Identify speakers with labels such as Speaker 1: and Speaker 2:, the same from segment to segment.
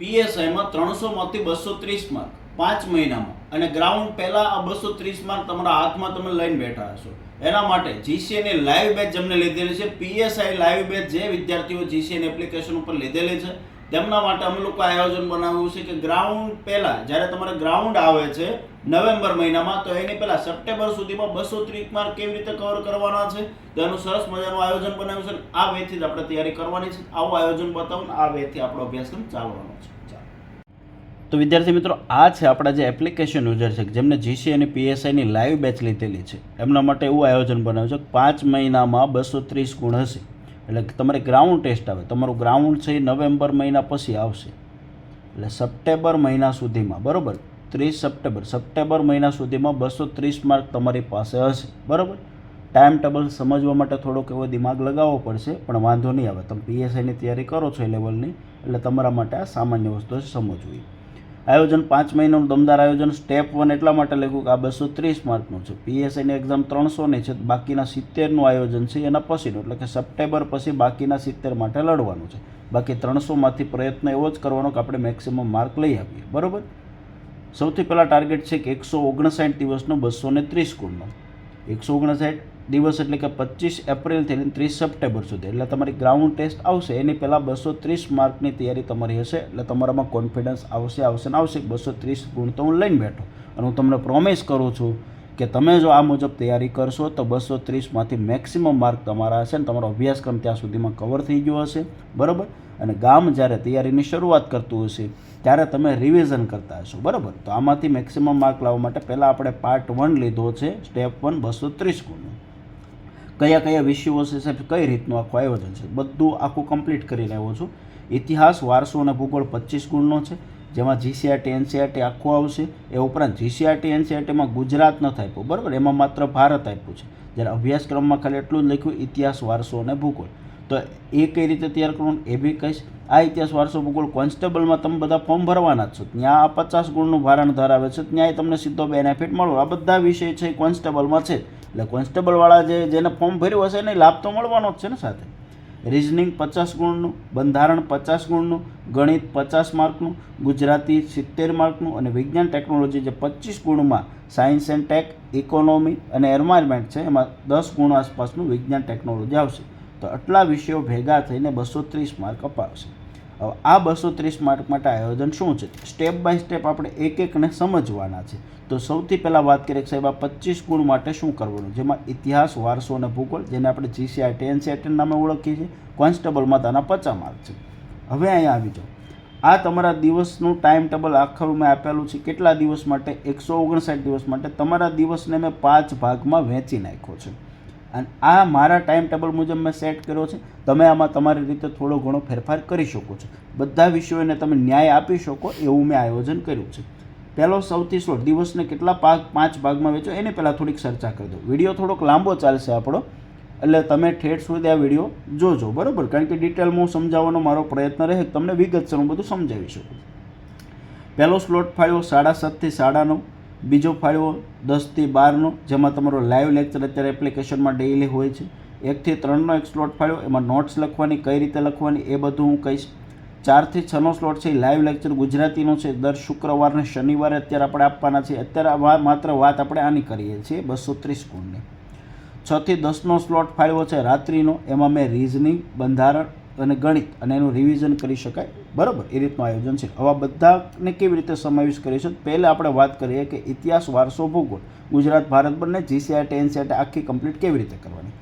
Speaker 1: પીએસઆઈમાં ત્રણસોમાંથી બસો ત્રીસ માર્ક પાંચ મહિનામાં. અને ગ્રાઉન્ડ પહેલાં આ બસો ત્રીસ માર્ક તમારા હાથમાં તમે લઈને બેઠા હશો. એના માટે જીસીએની લાઈવ બેચ જેમને લીધેલી છે પીએસઆઈ લાઈવ બેચ જે વિદ્યાર્થીઓ જીસીએની એપ્લિકેશન ઉપર લીધેલી છે, તેમના માટે અમે લોકો આયોજન બનાવ્યું છે કે ગ્રાઉન્ડ પહેલાં જ્યારે તમારે ગ્રાઉન્ડ આવે છે નવેમ્બર મહિનામાં તો એની પહેલાં સપ્ટેમ્બર સુધીમાં બસો ત્રીસ માર્ક કેવી રીતે કવર કરવાના છે? તો એનું સરસ મજાનું આયોજન બનાવ્યું છે આ વેથી જ આપણે તૈયારી કરવાની છે. આવું આયોજન બતાવું આ વેથી આપણો અભ્યાસક્રમ ચાલવાનો છે. તો વિદ્યાર્થી મિત્રો, આ છે આપણા જે એપ્લિકેશન યુઝર છે, જેમને જીસી અને પીએસઆઈની લાઈવ બેચ લીધેલી છે. એમના માટે એવું આયોજન બનાવ્યું છે પાંચ મહિનામાં બસો ત્રીસ ગુણ હશે. એટલે તમારે ગ્રાઉન્ડ ટેસ્ટ આવે. તમારું ગ્રાઉન્ડ છે એ નવેમ્બર મહિના પછી આવશે. એટલે સપ્ટેમ્બર મહિના સુધીમાં, બરાબર? ત્રીસ સપ્ટેમ્બર. સપ્ટેમ્બર મહિના સુધીમાં બસો ત્રીસ માર્ક તમારી પાસે હશે. બરાબર? ટાઈમ ટેબલ સમજવા માટે થોડોક એવો દિમાગ લગાવવો પડશે, પણ વાંધો નહીં આવે. તમે પીએસઆઈની તૈયારી કરો છો એ લેવલની એટલે તમારા માટે આ સામાન્ય વસ્તુ છે સમજવી. આયોજન પાંચ મહિનાનું દમદાર આયોજન સ્ટેપ વન એટલા માટે લખ્યું કે આ બસો ત્રીસ માર્કનું છે. પીએસઆઈની એક્ઝામ ત્રણસોની છે, બાકીના સિત્તેરનું આયોજન છે એના પછીનું, એટલે કે સપ્ટેમ્બર પછી બાકીના સિત્તેર માટે લડવાનું છે. બાકી ત્રણસોમાંથી પ્રયત્ન એવો જ કરવાનો કે આપણે મેક્સિમમ માર્ક લઈ આવીએ. બરાબર? સૌથી પહેલાં ટાર્ગેટ છે કે એકસો ઓગણસાઠ દિવસનો બસો ને ત્રીસ ગુણનો એકસો ઓગણસાઠ દિવસ એટલે કે પચીસ એપ્રિલથી લઈને ત્રીસ સપ્ટેમ્બર સુધી. એટલે તમારી ગ્રાઉન્ડ ટેસ્ટ આવશે, એની પહેલાં બસો ત્રીસ માર્કની તૈયારી તમારી હશે. એટલે તમારામાં કોન્ફિડન્સ આવશે આવશે ને આવશે. બસો ત્રીસ ગુણ તો હું લઈને બેઠો. અને હું તમને પ્રોમિસ કરું છું કે તમે જો આ મુજબ તૈયારી કરશો, તો બસો ત્રીસમાંથી મેક્સિમમ માર્ક તમારા હશે ને તમારો અભ્યાસક્રમ ત્યાં સુધીમાં કવર થઈ ગયો હશે. બરાબર? અને ગામ જ્યારે તૈયારીની શરૂઆત કરતું હશે, ત્યારે તમે રિવિઝન કરતા હશો. બરાબર? તો આમાંથી મેક્સિમમ માર્ક લાવવા માટે પહેલાં આપણે પાર્ટ વન લીધો છે સ્ટેપ વન બસો ત્રીસ ગુણનો કયા કયા વિષયો છે કઈ રીતનું આખું આયોજન છે? બધું આખું કમ્પ્લીટ કરી રહ્યો છું. ઇતિહાસ, વારસો અને ભૂગોળ પચીસ ગુણનો છે, જેમાં જીસીઆરટી એનસીઆરટી આખું આવશે. એ ઉપરાંત જીસીઆરટી એનસીઆરટીમાં ગુજરાત નથી આપ્યું. બરાબર? એમાં માત્ર ભારત આપ્યું છે. જ્યારે અભ્યાસક્રમમાં ખાલી એટલું જ લખ્યું, ઇતિહાસ, વારસો અને ભૂગોળ. તો એ કઈ રીતે તૈયાર કરવાનું એ બી કહીશ. આ ઇતિહાસ વારસો ભૂગોળ કોન્સ્ટેબલમાં તમે બધા ફોર્મ ભરવાના જ છો. ત્યાં આ પચાસ ગુણનું ભારણ ધરાવે છે. ત્યાંય તમને સીધો બેનિફિટ મળો. આ બધા વિષય છે એ કોન્સ્ટેબલમાં છે. એટલે કોન્સ્ટેબલવાળા જે જેને ફોર્મ ભર્યું હશે એને લાભ તો મળવાનો જ છે ને સાથે. રિઝનિંગ પચાસ ગુણનું, બંધારણ પચાસ ગુણનું, ગણિત પચાસ માર્કનું, ગુજરાતી સિત્તેર માર્કનું અને વિજ્ઞાન ટેકનોલોજી જે પચીસ ગુણમાં સાયન્સ એન્ડ ટેક, ઇકોનોમી અને એન્વાયરમેન્ટ છે, એમાં દસ ગુણ આસપાસનું વિજ્ઞાન ટેકનોલોજી આવશે. તો આટલા વિષયો ભેગા થઈને બસો ત્રીસ માર્ક અપાવશે. હવે આ બસો ત્રીસ માર્ક માટે આયોજન શું છે? સ્ટેપ બાય સ્ટેપ આપણે એક એકને સમજવાના છે. તો સૌથી પહેલાં વાત કરીએ કે સાહેબ, આ પચીસ ગુણ માટે શું કરવાનું? જેમાં ઇતિહાસ, વારસો અને ભૂગોળ, જેને આપણે જીસીઆરટી એનસીઆરટી નામે ઓળખીએ છીએ કોન્સ્ટેબલમાં તેના પચાસ માર્ક છે. હવે અહીંયા આવી જાઓ. આ તમારા દિવસનું ટાઈમ ટેબલ આખું મેં આપેલું છે. કેટલા દિવસ માટે? એકસો ઓગણસાઠ દિવસ માટે તમારા દિવસને મેં પાંચ ભાગમાં વહેંચી નાખ્યો છે. અને આ મારા ટાઈમ ટેબલ મુજબ મેં સેટ કર્યો છે. તમે આમાં તમારી રીતે થોડો ઘણો ફેરફાર કરી શકો છો. બધા વિષયોને તમે ન્યાય આપી શકો એવું મેં આયોજન કર્યું છે. પહેલો સૌથી સ્લો દિવસને કેટલા ભાગ પાંચ ભાગમાં વેચો એને પહેલાં થોડીક ચર્ચા કરી દો વીડિયો થોડોક લાંબો ચાલશે આપણો, એટલે તમે ઠેઠ સુધી આ વીડિયો જોજો, બરાબર? કારણ કે ડિટેલમાં હું સમજાવવાનો મારો પ્રયત્ન રહે, તમને વિગતસર હું બધું સમજાવી શકું. પહેલો સ્લોટ ફાળ્યો સાડા સાતથી સાડા નવ. બીજો ફાળવો દસથી બારનો, જેમાં તમારો લાઈવ લેક્ચર અત્યારે એપ્લિકેશનમાં ડેઈલી હોય છે. એકથી ત્રણનો એક સ્લોટ ફાળ્યો એમાં નોટ્સ લખવાની, કઈ રીતે લખવાની, એ બધું હું કહીશ. ચારથી છનો સ્લોટ છે એ લાઈવ લેક્ચર ગુજરાતીનો છે, દર શુક્રવારને શનિવારે અત્યારે આપણે આપવાના છે અત્યારે માત્ર વાત આપણે આની કરીએ છીએ, બસો ત્રીસ ગુણની. છથી દસનો સ્લોટ ફાળ્યો છે રાત્રિનો, એમાં મેં રિઝનિંગ બંધારણ અને ગણિત, અને એનું રિવિઝન કરી શકાય. બરાબર? એ રીતનું આયોજન છે. આવા બધાને કેવી રીતે સમાવેશ કરીશું પહેલાં આપણે વાત કરીએ કે ઇતિહાસ, વારસો, ભૂગોળ. ગુજરાત, ભારત બંને જીસીઆરટી એનસીઆરટી આખી કમ્પ્લીટ કેવી રીતે કરવાની?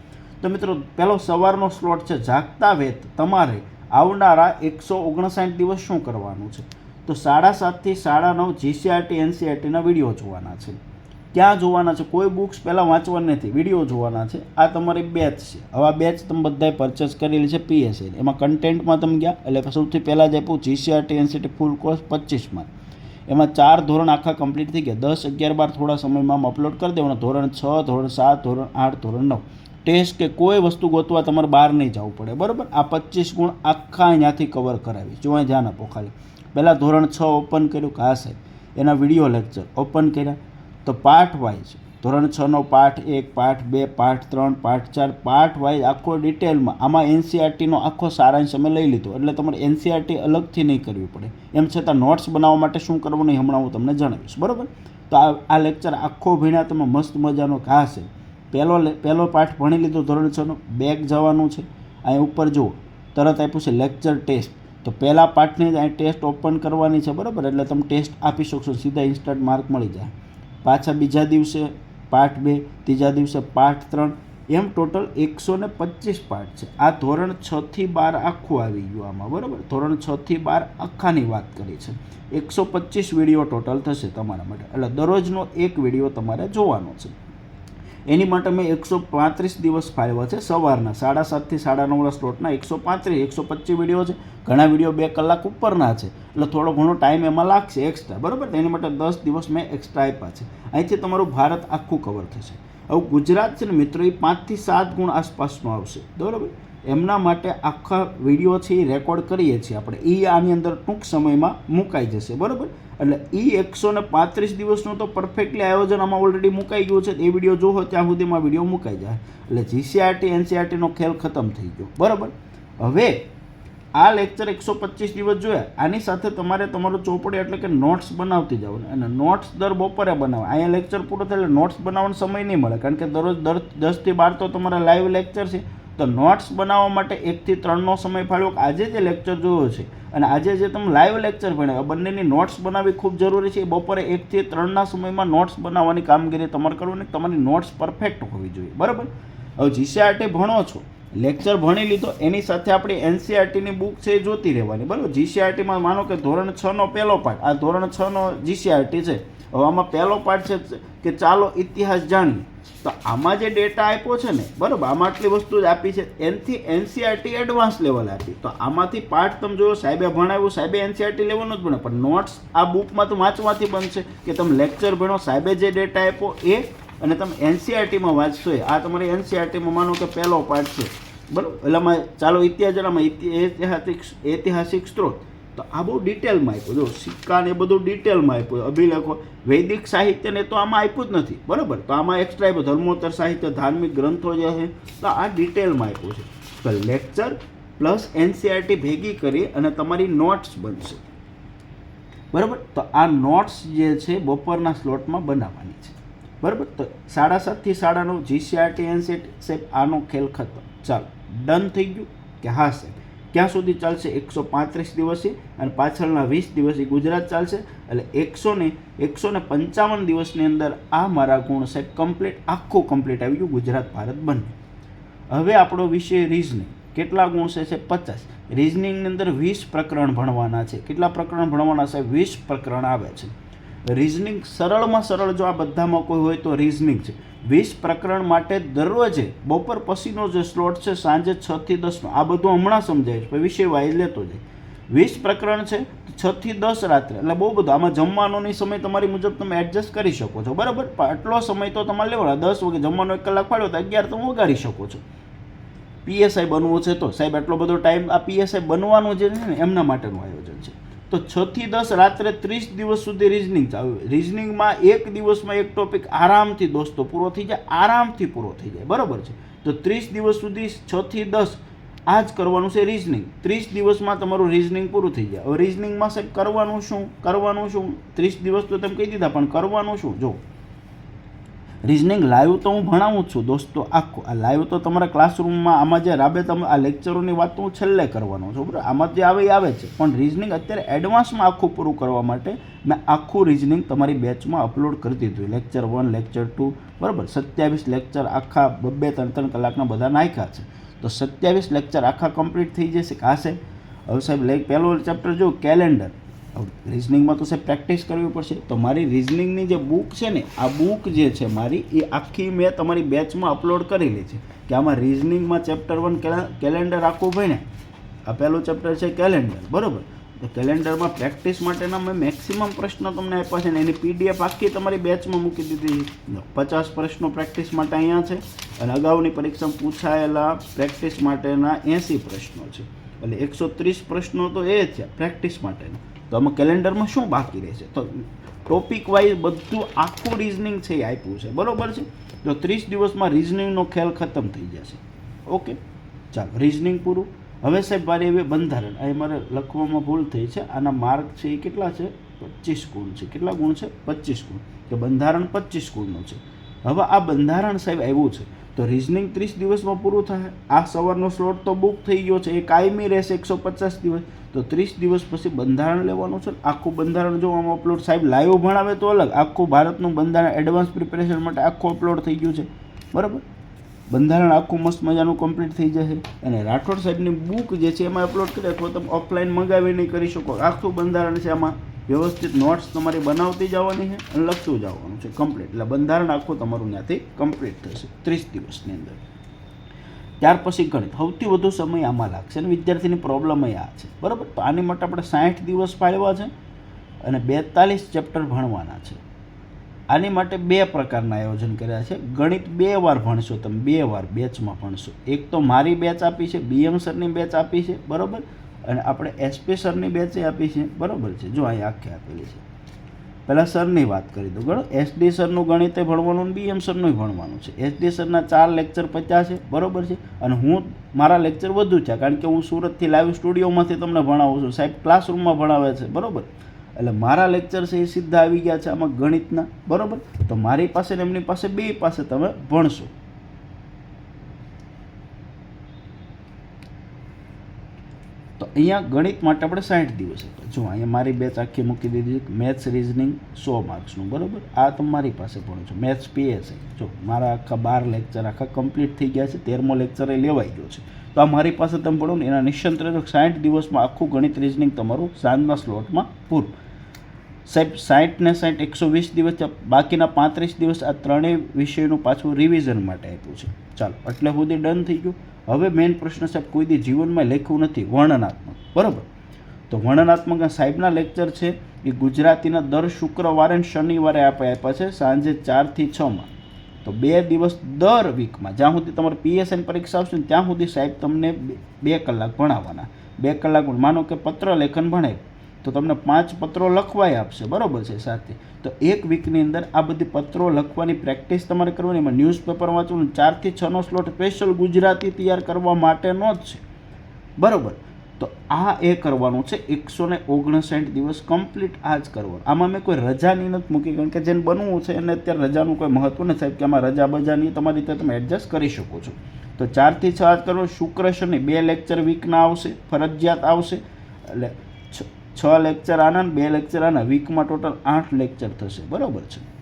Speaker 1: તો મિત્રો, પહેલો સવારનો સ્લોટ છે જાગતા વેત તમારે આવનારા એકસો ઓગણસાઠ દિવસ શું કરવાનું છે? તો સાડા સાતથી સાડા નવ જીસીઆરટી એનસીઆરટીના વીડિયો જોવાના છે. ક્યાં જોવાના છે. કોઈ બુક્સ પહેલાં વાંચવાની નથી વીડિયો જોવાના છે. આ તમારી બેચ છે. હવે આ બેચ તમે બધાએ પરચેસ કરેલી છે પીએસએ એમાં કન્ટેન્ટમાં તમે ગયા, એટલે સૌથી પહેલાં જ આપ્યું જીસીઆરટી એનસીટી ફૂલ કોર્સ પચીસમાં. એમાં ચાર ધોરણ આખા કમ્પ્લીટ થઈ ગયા. દસ અગિયાર બાર થોડા સમયમાં આમ અપલોડ કરી દેવાના. ધોરણ છ, ધોરણ સાત, ધોરણ આઠ, ધોરણ નવ. ટેસ્ટ કે કોઈ વસ્તુ ગોતવા તમારે બહાર નહીં જવું પડે. બરાબર? આ પચીસ ગુણ આખા અહીંયાથી કવર કરાવી જો અહીં ધ્યાન આપો ખાલી. પહેલાં ધોરણ છ ઓપન કર્યું કે હા સાહેબ. એના વીડિયો લેક્ચર ઓપન કર્યા. તો પાર્ટ વાઇઝ ધોરણ છનો પાઠ એક, પાઠ બે, પાઠ ત્રણ, પાઠ ચાર, પાઠ વાઇઝ આખો ડિટેલમાં. આમાં એનસીઆરટીનો આખો સારાંશ અમે લઈ લીધો. એટલે તમારે એનસીઆરટી અલગથી નહીં કરવી પડે. એમ છતાં નોટ્સ બનાવવા માટે શું કરવું નહીં હમણાં હું તમને જણાવીશ. બરાબર? તો આ લેક્ચર આખો ભીણા તમે મસ્ત મજાનો ઘા છે. પહેલો પહેલો પાઠ ભણી લીધો ધોરણ છનો બેગ જવાનું છે. અહીં ઉપર જુઓ. તરત આપ્યું છે લેક્ચર ટેસ્ટ તો પહેલા પાઠની જ અહીં ટેસ્ટ ઓપન કરવાની છે. બરાબર? એટલે તમે ટેસ્ટ આપી શકશો. સીધા ઇન્સ્ટન્ટ માર્ક મળી જાય. પાછા બીજા દિવસે પાઠ બે, ત્રીજા દિવસે પાઠ ત્રણ. એમ ટોટલ એકસો ને પચીસ પાઠ છે. આ ધોરણ છથી બાર આખું આવી ગયું આમાં, બરાબર? ધોરણ છથી બાર આખાની વાત કરી છે. એકસો પચીસ વીડિયો ટોટલ થશે તમારા માટે. એટલે દરરોજનો એક વીડિયો તમારે જોવાનો છે. એની માટે મેં એકસો પાંત્રીસ દિવસ ફાળવ્યા છે સવારના. સાડા સાતથી સાડા નવના સ્લોટના એકસો પાંત્રીસ, એકસો પચીસ વીડિયો છે. ઘણા વીડિયો બે કલાક ઉપરના છે. એટલે થોડો ઘણો ટાઈમ એમાં લાગશે એક્સ્ટ્રા બરાબર? તો એની માટે દસ દિવસ મેં એક્સ્ટ્રા આપ્યા છે. અહીંથી તમારું ભારત આખું કવર થશે. હવે ગુજરાત છે ને મિત્રો, એ પાંચથી સાત ગુણ આસપાસનું આવશે. બરાબર? એમના માટે આખા વીડિયો છે એ રેકોર્ડ કરીએ છીએ આપણે. એ આની અંદર ટૂંક સમયમાં મુકાઈ જશે. બરાબર? એટલે એ એકસો ને પાંત્રીસ દિવસનું તો પરફેક્ટલી આયોજન આમાં ઓલરેડી મુકાઈ ગયું છે. એ વીડિયો જોવો ત્યાં સુધીમાં વીડિયો મુકાઈ જાય. એટલે જીસીઆરટી એનસીઆરટીનો ખેલ ખતમ થઈ ગયો. બરાબર? હવે આ લેક્ચર એકસો પચીસ દિવસ જોયા. આની સાથે તમારે તમારો ચોપડી એટલે કે નોટ્સ બનાવતી જાઓ અને નોટ્સ દર બપોરે બનાવો અહીંયા લેક્ચર પૂરો થાય એટલે નોટ્સ બનાવવાનો સમય નહીં મળે. કારણ કે દરરોજ દર દસથી બાર તો તમારા લાઈવ લેક્ચર છે. તો નોટ્સ બનાવવા માટે એકથી ત્રણનો સમય ફાળવો. આજે જે લેક્ચર જોયો છે અને આજે જે તમે લાઈવ લેક્ચર ભણ્યા બંનેની નોટ્સ બનાવવી ખૂબ જરૂરી છે. બપોરે એકથી ત્રણના સમયમાં નોટ્સ બનાવવાની કામગીરી તમારે કરવાની તમારી નોટ્સ પરફેક્ટ હોવી જોઈએ. બરાબર? હવે જીસીઆરટી ભણો છો. લેક્ચર ભણી લીધો, એની સાથે આપણી એનસીઆરટીની બુક છે એ જોતી રહેવાની. બરાબર? જીસીઆરટીમાં માનો કે ધોરણ છનો પહેલો પાઠ. આ ધોરણ છનો જીસીઆરટી છે. હવે આમાં પહેલો પાર્ટ છે કે ચાલો ઇતિહાસ જાણીએ. તો આમાં જે ડેટા આપ્યો છે ને, બરાબર, આમાં આટલી વસ્તુ જ આપી છે. એનથી એનસીઆરટી એડવાન્સ લેવલ આપી. તો આમાંથી પાર્ટ તમે જોયો, સાહેબે ભણાવ્યું, સાહેબે એનસીઆરટી લેવાનું જ ભણે પણ નોટ્સ આ બુકમાં તો વાંચવાથી બનશે કે તમે લેક્ચર ભણો, સાહેબે જે ડેટા આપ્યો એ અને તમે એનસીઆરટીમાં વાંચશો એ. આ તમારી એનસીઆરટીમાં માનો કે પહેલો પાર્ટ છે. બરાબર? એટલામાં ચાલો ઇતિહાસ જણામાં ઐતિહાસિક ઐતિહાસિક સ્ત્રોત. તો આ બહુ ડિટેલમાં આપ્યું. જો સિક્કાને બધું ડિટેલમાં આપ્યું. અભિલેખો, વૈદિક સાહિત્યને તો આમાં આપ્યું જ નથી. બરાબર? તો આમાં એક્સ્ટ્રા આપ્યું. ધર્મોત્તર સાહિત્ય, ધાર્મિક ગ્રંથો જે છે, તો આ ડિટેલમાં આપ્યું છે. તો લેક્ચર પ્લસ એનસીઆરટી ભેગી કરી અને તમારી નોટ્સ બનશે. બરાબર? તો આ નોટ્સ જે છે, બપોરના સ્લોટમાં બનાવવાની છે. બરાબર? તો સાડા સાતથી સાડા નવ જીસીઆરટી એનસીઆરટી સાહેબ, આનો ખેલ ખતમ. ચાલો ડન થઈ ગયું કે હા, સાહેબ? ક્યાં સુધી ચાલશે એકસો પાંત્રીસ દિવસે અને પાછળના વીસ દિવસે ગુજરાત ચાલશે. એટલે એકસો ને એકસો ને પંચાવન દિવસની અંદર આ મારા ગુણ સાહેબ કમ્પ્લીટ આખું કમ્પ્લીટ આવી ગયું. ગુજરાત, ભારત બંને. હવે આપણો વિષય રીઝનિંગ કેટલા ગુણ છે સાહેબ? પચાસ. રીઝનિંગની અંદર વીસ પ્રકરણ ભણવાના છે. કેટલા પ્રકરણ ભણવાના સાહેબ? વીસ પ્રકરણ આવે છે. રીઝનિંગ સરળમાં સરળ જો આ બધામાં કોઈ હોય તો રિઝનિંગ છે. વીસ પ્રકરણ માટે દરરોજે બપોર પછીનો જે સ્લોટ છે, સાંજે છ થી દસનો આ બધું હમણાં સમજાય છે વિષય વાઇઝ લેતો જાય. વીસ પ્રકરણ છે છથી દસ રાત્રે, એટલે બહુ બધું, આમાં જમવાનોની સમય તમારી મુજબ તમે એડજસ્ટ કરી શકો છો, બરાબર? આટલો સમય તો તમારે લેવાનો દસ વાગે જમવાનો એક કલાક પાડ્યો તો અગિયાર તમે વગાડી શકો છો. પીએસઆઈ બનવું છે તો સાહેબ, આટલો બધો ટાઈમ આ પીએસઆઈ બનવાનું જે છે ને, એમના માટેનું આયોજન છે. તો છ થી દસ રાત્રે ત્રીસ દિવસ સુધી રિઝનિંગ ચાલુ. રિઝનિંગમાં એક દિવસમાં એક ટોપિક આરામથી દોસ્તો પૂરો થઈ જાય, આરામથી પૂરો થઈ જાય. બરાબર છે? તો ત્રીસ દિવસ સુધી છ થી દસ આ જ કરવાનું છે રિઝનિંગ ત્રીસ દિવસમાં તમારું રિઝનિંગ પૂરું થઈ જાય. હવે રિઝનિંગમાં સાહેબ કરવાનું શું? કરવાનું શું? ત્રીસ દિવસ તો તમે કહી દીધા, પણ કરવાનું શું? જો રિઝનિંગ લાઈવ તો હું ભણાવું છું, દોસ્તો, આખું. આ લાઈવ તો તમારા ક્લાસરૂમમાં આમાં જે રાબે તમે, આ લેક્ચરોની વાત તો હું છેલ્લે કરવાનો છું, બરાબર? આમાં જે આવે એ આવે છે. પણ રિઝનિંગ અત્યારે એડવાન્સમાં આખું પૂરું કરવા માટે મેં આખું રિઝનિંગ તમારી બેચમાં અપલોડ કરી દીધું. લેક્ચર વન લેક્ચર ટુ બરાબર? સત્યાવીસ લેક્ચર આખા બબ્બે ત્રણ ત્રણ કલાકના બધા નાખ્યા છે. તો સત્યાવીસ લેક્ચર આખા કમ્પ્લીટ થઈ જશે કાશે હવે સાહેબ પહેલો ચેપ્ટર જો કેલેન્ડર રિઝનિંગમાં તો સાહેબ પ્રેક્ટિસ કરવી પડશે. તો મારી રિઝનિંગની જે બુક છે ને, આ બુક જે છે મારી, એ આખી મેં તમારી બેચમાં અપલોડ કરેલી છે. કે આમાં રિઝનિંગમાં ચેપ્ટર વન કેલેન્ડર આખું ભણે આ પહેલું ચેપ્ટર છે કેલેન્ડર બરાબર? તો કેલેન્ડરમાં પ્રેક્ટિસ માટેના મેં મેક્સિમમ પ્રશ્નો તમને આપ્યા છે ને, એની પીડીએફ આખી તમારી બેચમાં મૂકી દીધી પચાસ પ્રશ્નો પ્રેક્ટિસ માટે અહીંયા છે. અને અગાઉની પરીક્ષામાં પૂછાયેલા પ્રેક્ટિસ માટેના એંસી પ્રશ્નો છે. એટલે એકસો ત્રીસ પ્રશ્નો તો એ છે પ્રેક્ટિસ માટેના. તો આમાં કેલેન્ડરમાં શું બાકી રહેશે? તો ટોપિક વાઇઝ બધું આખું રિઝનિંગ છે એ આપ્યું છે. બરોબર છે? તો ત્રીસ દિવસમાં રિઝનિંગનો ખ્યાલ ખતમ થઈ જશે. ઓકે? ચાલો રિઝનિંગ પૂરું. હવે સાહેબ, મારે હવે બંધારણ. અહીં મારે લખવામાં ભૂલ થઈ છે. આના માર્ક છે એ કેટલા છે? પચીસ ગુણ છે. કેટલા ગુણ છે? પચીસ ગુણ. કે બંધારણ પચીસ ગુણનું છે. હવે આ બંધારણ સાહેબ આવ્યું છે. તો રિઝનિંગ ત્રીસ દિવસમાં પૂરું થાય. આ સવારનો સ્લોટ તો બુક થઈ ગયો છે, એ કાયમી રહેશે એકસો પચાસ દિવસ. તો ત્રીસ દિવસ પછી બંધારણ લેવાનું છે. આખું બંધારણ જો આમ અપલોડ સાહેબ લાઈવ ભણાવે તો અલગ. આખું ભારતનું બંધારણ એડવાન્સ પ્રિપેરેશન માટે આખું અપલોડ થઈ ગયું છે. બરાબર? બંધારણ આખું મસ્ત મજાનું કમ્પ્લીટ થઈ જશે. અને રાઠોડ સાહેબની બુક જે છે એમાં અપલોડ કરે અથવા તમે ઓફલાઈન મંગાવીને કરી શકો. આખું બંધારણ છે આમાં. વ્યવસ્થિત નોટ્સ તમારી બનાવતી જવાની છે અને લખતું જવાનું છે કમ્પ્લીટ એટલે બંધારણ આખું તમારું ત્યાંથી કમ્પ્લીટ થશે ત્રીસ દિવસની અંદર. ત્યાર પછી ગણિત. સૌથી વધુ સમય આમાં લાગશે અને વિદ્યાર્થીની પ્રોબ્લેમ આ છે. બરાબર? તો આની માટે આપણે સાઠ દિવસ ફાળવા છે અને બેતાલીસ ચેપ્ટર ભણવાના છે. આની માટે બે પ્રકારના આયોજન કર્યા છે. ગણિત બે વાર ભણશો, તમે બે વાર બેચમાં ભણશો. એક તો મારી બેચ આપી છે બીએમ સરની બેચ આપી છે. બરાબર? અને આપણે એસપી સરની બેચે આપી છે, બરાબર છે. જો અહીં આખી આપેલી છે. પહેલાં સરની વાત કરી દઉં ગણો એસડી સરનું ગણિતે ભણવાનું અને બીએમ સરનું ભણવાનું છે. એસડી સરના ચાર લેક્ચર પચાસ છે, બરાબર છે? અને હું મારા લેક્ચર વધુ છે, કારણ કે હું સુરતથી લાઈવ સ્ટુડિયોમાંથી તમને ભણાવું છું. સાહેબ ક્લાસરૂમમાં ભણાવે છે, બરાબર? એટલે મારા લેક્ચર છે એ સીધા આવી ગયા છે આમાં ગણિતના, બરાબર? તો મારી પાસે ને એમની પાસે, બે પાસે તમે ભણશો. અહીંયા ગણિત માટે આપણે સાઠ દિવસ હતા. જો અહીંયા મારી બેચ આખી મૂકી દીધી મેથ્સ રિઝનિંગ સો માર્ક્સનું બરાબર? આ તમારી પાસે ભણો છો. મેથ્સ પીએસઆઈ જો, મારા આખા બાર લેક્ચર આખા કમ્પ્લીટ થઈ ગયા છે, તેરમો લેક્ચર એ લેવાઈ ગયો છે. તો આ મારી પાસે તમે ભણો ને, એના નિશ્ચંત સાઠ દિવસમાં આખું ગણિત રિઝનિંગ તમારું સાંજના સ્લોટમાં પૂરું. સાહેબ, સાઠ ને સાઠ એકસો વીસ દિવસ બાકીના પાંત્રીસ દિવસ આ ત્રણેય વિષયનું પાછું રિવિઝન માટે આપ્યું છે. ચાલો, એટલે સુધી ડન થઈ ગયું. હવે મેઇન પ્રશ્ન સાહેબ, કોઈ દી જીવનમાં લખ્યું નથી, વર્ણનાત્મક. બરાબર. તો વર્ણનાત્મક સાહેબના લેક્ચર છે, એ ગુજરાતીના દર શુક્રવારે અને શનિવારે આપણે આપ્યા છે સાંજે ચારથી છમાં તો બે દિવસ દર વીકમાં જ્યાં સુધી તમારે પીએસએન પરીક્ષા આવશે ને ત્યાં સુધી સાહેબ તમને બે કલાક ભણાવવાના. બે કલાક માનો કે પત્ર લેખન ભણે તો તમને પાંચ પત્રો લખવાય આપશે, બરાબર છે સાથે. તો એક વીકની અંદર આ બધી પત્રો લખવાની પ્રેક્ટિસ તમારે કરવાની, એમાં ન્યૂઝપેપર વાંચવાનું, ચારથી છનો સ્લોટ સ્પેશિયલ ગુજરાતી તૈયાર કરવા માટેનો જ છે. બરાબર. તો આ એ કરવાનું છે એકસો ને ઓગણસાઠ દિવસ કમ્પ્લીટ આ જ કરવાનું. આમાં મેં કોઈ રજાની નથી મૂકી, કારણ કે જેને બનવું છે, એને અત્યારે રજાનું કોઈ મહત્વ નથી. સાહેબ, કે આમાં રજા બજાની તમારી રીતે તમે એડજસ્ટ કરી શકો છો. તો ચારથી છ આ જ કરવાનું, શુક્ર શનિ બે લેક્ચર વીકના આવશે, ફરજિયાત આવશે. એટલે છ લેક્ચર આના બે લેક્ચર આના વીકમાં ટોટલ આઠ લેક્ચર થશે. બરાબર છે?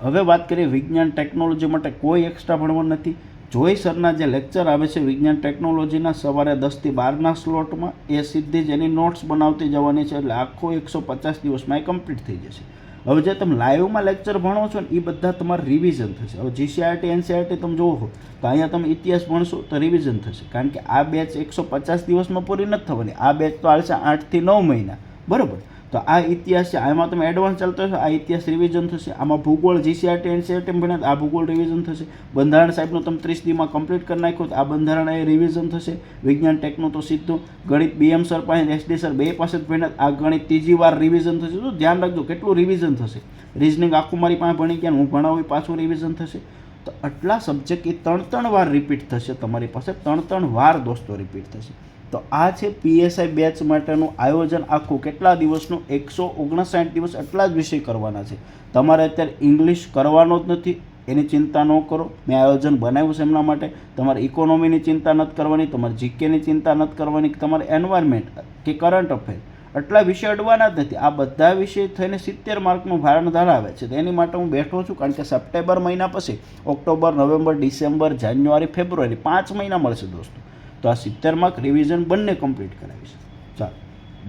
Speaker 1: હવે વાત કરીએ વિજ્ઞાન ટેકનોલોજી માટે કોઈ એક્સ્ટ્રા ભણવાનું નથી. જોઈ સરના જે લેક્ચર આવે છે વિજ્ઞાન ટેકનોલોજીના સવારે દસથી બારના સ્લોટમાં એ સીધી જ એની નોટ્સ બનાવતી જવાની છે એટલે આખો એકસો પચાસ દિવસમાં એ કમ્પ્લીટ થઈ જશે. હવે જે તમે લાઈવમાં લેક્ચર ભણો છો ને, એ બધા તમારે રિવિઝન થશે. હવે જીસીઆરટી એનસીઆરટી તમે જોવો હો તો અહીંયા તમે ઇતિહાસ ભણશો તો રિવિઝન થશે. કારણ કે આ બેચ એકસો પચાસ દિવસમાં પૂરી નથી થવાની. આ બેચ તો હાલશે આઠથી નવ મહિના. બરાબર? તો આ ઇતિહાસ છે. આમાં તમે એડવાન્સ ચાલતો હશો, આ ઇતિહાસ રિવિઝન થશે. આમાં ભૂગોળ જીસીઆરટી એનસીઆરટી ભણ્યા આ ભૂગોળ રિવિઝન થશે. બંધારણ સાહેબનું તમે ત્રીસ દીમાં કમ્પ્લીટ કરી નાખ્યું તો આ બંધારણ એ રિવિઝન થશે. વિજ્ઞાન ટેકનું તો સીધું. ગણિત બીએમ સર પાસે એસડી સર બે પાસે જ ભણ્યા આ ગણિત ત્રીજી વાર રિવિઝન થશે. તો ધ્યાન રાખજો, કેટલું રિવિઝન થશે? રિઝનિંગ આખું મારી પાસે ભણી ગયા હું ભણાવું પાછું રિવિઝન થશે. તો આટલા સબ્જેક્ટ એ ત્રણ ત્રણ વાર રિપીટ થશે તમારી પાસે. ત્રણ ત્રણ વાર દોસ્તો રિપીટ થશે. તો આ છે પીએસઆઈ બેચ માટેનું આયોજન આખું. કેટલા દિવસનું? એકસો ઓગણસાઠ દિવસ એટલા જ વિષય કરવાના છે. તમારે અત્યારે ઇંગ્લિશ કરવાનો જ નથી, એની ચિંતા ન કરો. મેં આયોજન બનાવ્યું છે એમના માટે. તમારે ઇકોનોમીની ચિંતા નથી કરવાની, તમારે જીકેની ચિંતા નથી કરવાની તમારે એન્વાયરમેન્ટ કે કરંટ અફેર. આટલા વિષય અડવાના જ નથી. આ બધા વિષય થઈને સિત્તેર માર્કનું ભારણ ધરાવે છે. તો એની માટે હું બેઠો છું, કારણ કે સપ્ટેમ્બર મહિના પછી October, November, December, January, February પાંચ મહિના મળશે દોસ્તો. તો આ સિત્તેર માર્ક રિવિઝન બંને કમ્પ્લીટ કરાવીશ ચાલો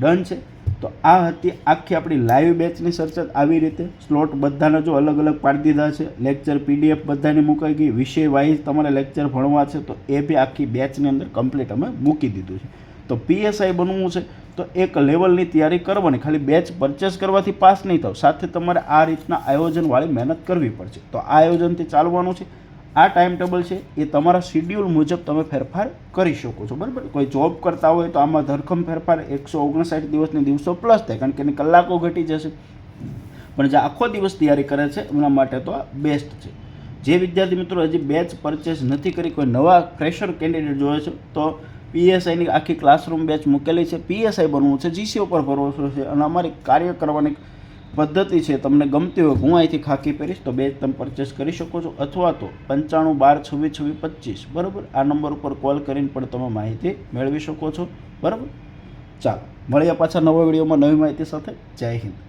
Speaker 1: ડન છે. તો આ હતી આખી આપણી લાઈવ બેચની સર્ચત આવી રીતે સ્લોટ બધાને જો અલગ અલગ પાડી દીધા છે લેક્ચર પીડીએફ બધાની મુકાઈ ગઈ. વિષય વાઇઝ તમારે લેક્ચર ભણવા છે, તો એ બી આખી બેચની અંદર કમ્પ્લીટ અમે મૂકી દીધું છે. તો પીએસઆઈ બનવું છે, તો એક લેવલની તૈયારી કરવાની. ખાલી બેચ પરચેસ કરવાથી પાસ નહીં થાવ. સાથે તમારે આ રીતના આયોજનવાળી મહેનત કરવી પડશે. તો આ આયોજનથી ચાલવાનું છે.
Speaker 2: આ ટાઈમ ટેબલ છે, એ તમારા શિડ્યુલ મુજબ તમે ફેરફાર કરી શકો છો, બરાબર? કોઈ જોબ કરતા હોય તો આમાં ધરખમ ફેરફાર એકસો ઓગણસાઠ દિવસની દિવસો પ્લસ થાય, કારણ કે એની કલાકો ઘટી જશે. પણ જે આખો દિવસ તૈયારી કરે છે, એમના માટે તો આ બેસ્ટ છે. જે વિદ્યાર્થી મિત્રો હજી બેચ પરચેસ નથી કરી, કોઈ નવા ફ્રેશર કેન્ડિડેટ જોઈએ છે, તો પીએસઆઈની આખી ક્લાસરૂમ બેચ મૂકેલી છે. પીએસઆઈ બનવું છે જીસી ઉપર ભરવો છે, અને અમારી કાર્ય કરવાની પદ્ધતિ છે, તમને ગમતી હોય, હું અહીંથી ખાખી પહેરીશ, તો બે તમે પરચેસ કરી શકો છો. અથવા તો પંચાણું બાર છવ્વીસ છવ્વીસ પચીસ, બરાબર? આ નંબર ઉપર કોલ કરીને પણ તમે માહિતી મેળવી શકો છો. બરાબર? ચાલો, મળીએ પાછા નવા વિડીયોમાં નવી માહિતી સાથે. જય હિન્દ.